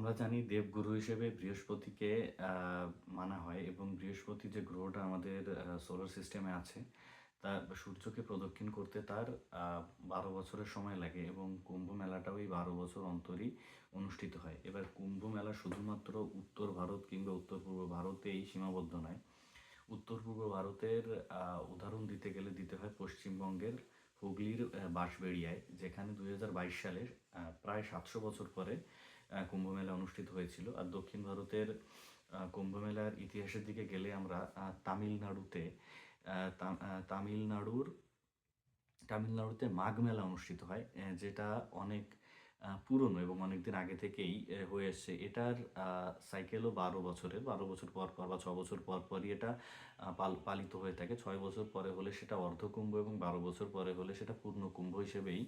আমরা জানি দেবগুরু হিসেবে বৃহস্পতিকে মানা হয় এবং বৃহস্পতি যে গ্রহটা আমাদের সোলার সিস্টেমে আছে তা সূর্যকে প্রদক্ষিণ করতে তার বারো বছরের সময় লাগে এবং কুম্ভ মেলাটাও এই বারো বছর অন্তরই অনুষ্ঠিত হয়। এবার কুম্ভ মেলা শুধুমাত্র উত্তর ভারত কিংবা উত্তর পূর্ব ভারতেই সীমাবদ্ধ নয়। উত্তর পূর্ব ভারতের উদাহরণ দিতে গেলে দিতে হয় পশ্চিমবঙ্গের হুগলির বাঁশবেড়িয়ায়, যেখানে দু হাজার বাইশ সালের প্রায় সাতশো বছর পরে কুম্ভমেলা অনুষ্ঠিত হয়েছিল। আর দক্ষিণ ভারতের কুম্ভমেলার ইতিহাসের দিকে গেলে আমরা তামিলনাড়ুতে তামিলনাড়ুর, তামিলনাড়ুতে মাঘ মেলা অনুষ্ঠিত হয় যেটা অনেক পুরনো এবং অনেকদিন আগে থেকেই হয়ে এসছে। এটার সাইকেলও বারো বছরের বারো বছর পর পর বা ছ বছর পর পরই এটা পাল- পালিত হয়ে থাকে। ছয় বছর পরে হলে সেটা অর্ধকুম্ভ এবং বারো বছর পরে হলে সেটা পূর্ণ কুম্ভ হিসেবেই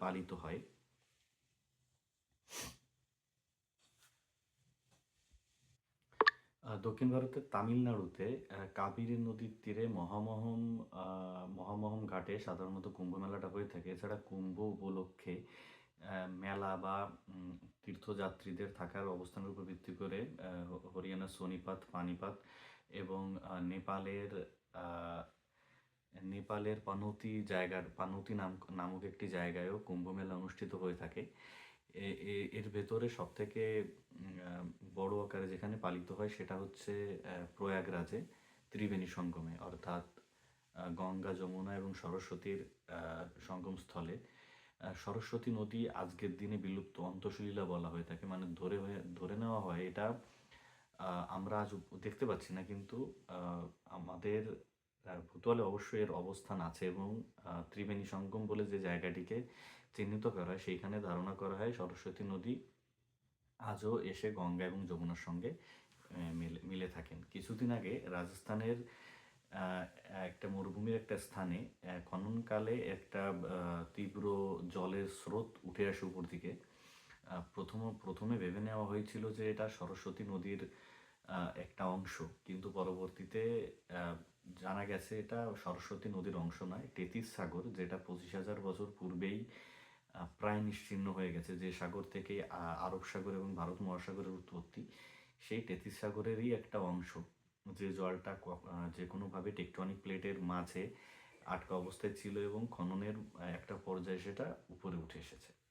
পালিত হয়। দক্ষিণ ভারতের তামিলনাড়ুতে কাবেরী নদীর তীরে মহামহম মহামহম ঘাটে সাধারণত কুম্ভ মেলাটা হয়ে থাকে। এছাড়া কুম্ভ উপলক্ষে মেলা বা তীর্থযাত্রীদের থাকার অবস্থানের উপর ভিত্তি করে হরিয়ানা সোনিপাত, পানিপাত এবং নেপালের নেপালের পানৌতি জায়গার, পানৌতি নাম, নামক একটি জায়গায়ও কুম্ভ মেলা অনুষ্ঠিত হয়ে থাকে। এর ভেতরে সব থেকে বড় আকারে যেখানে পালিত হয় সেটা হচ্ছে প্রয়াগরাজে, ত্রিবেণী সঙ্গমে। অর্থাৎ গঙ্গা যমুনা এবং সরস্বতীর সঙ্গমস্থলে। সরস্বতী নদী আজকের দিনে বিলুপ্ত, অন্তঃসলীলা বলা হয়ে থাকে। মানে ধরে হয়ে, ধরে নেওয়া হয়, এটা আমরা আজ দেখতে পাচ্ছি না, কিন্তু আমাদের ভূতলে অবশ্যই এর অবস্থান আছে এবং ত্রিবেণী সঙ্গম বলে যে জায়গাটিকে চিহ্নিত করা হয়, সেইখানে ধারণা করা হয় সরস্বতী নদী আজও এসে গঙ্গা এবং যমুনার সঙ্গে মিলে মিলে থাকেন। কিছুদিন আগে রাজস্থানের একটা মরুভূমির একটা স্থানে খননকালে একটা তীব্র জলের স্রোত উঠে আসে উপর দিকে। প্রথম, প্রথমে ভেবে নেওয়া হয়েছিল যে এটা সরস্বতী নদীর একটা অংশ। কিন্তু পরবর্তীতে জানা গেছে এটা সরস্বতী নদীর অংশ নয় তেতিস সাগর, যেটা পঁচিশ হাজার বছর পূর্বেই প্রায় নিশ্চিহ্ন হয়ে গেছে। যে সাগর থেকে আরব সাগর এবং ভারত মহাসাগরের উৎপত্তি, সেই তেতিস সাগরেরই একটা অংশ। যে জলটা যে কোনোভাবে টেকটনিক প্লেটের মাঝে আটকা অবস্থায় ছিল এবং খননের একটা পর্যায়ে সেটা উপরে উঠে এসেছে।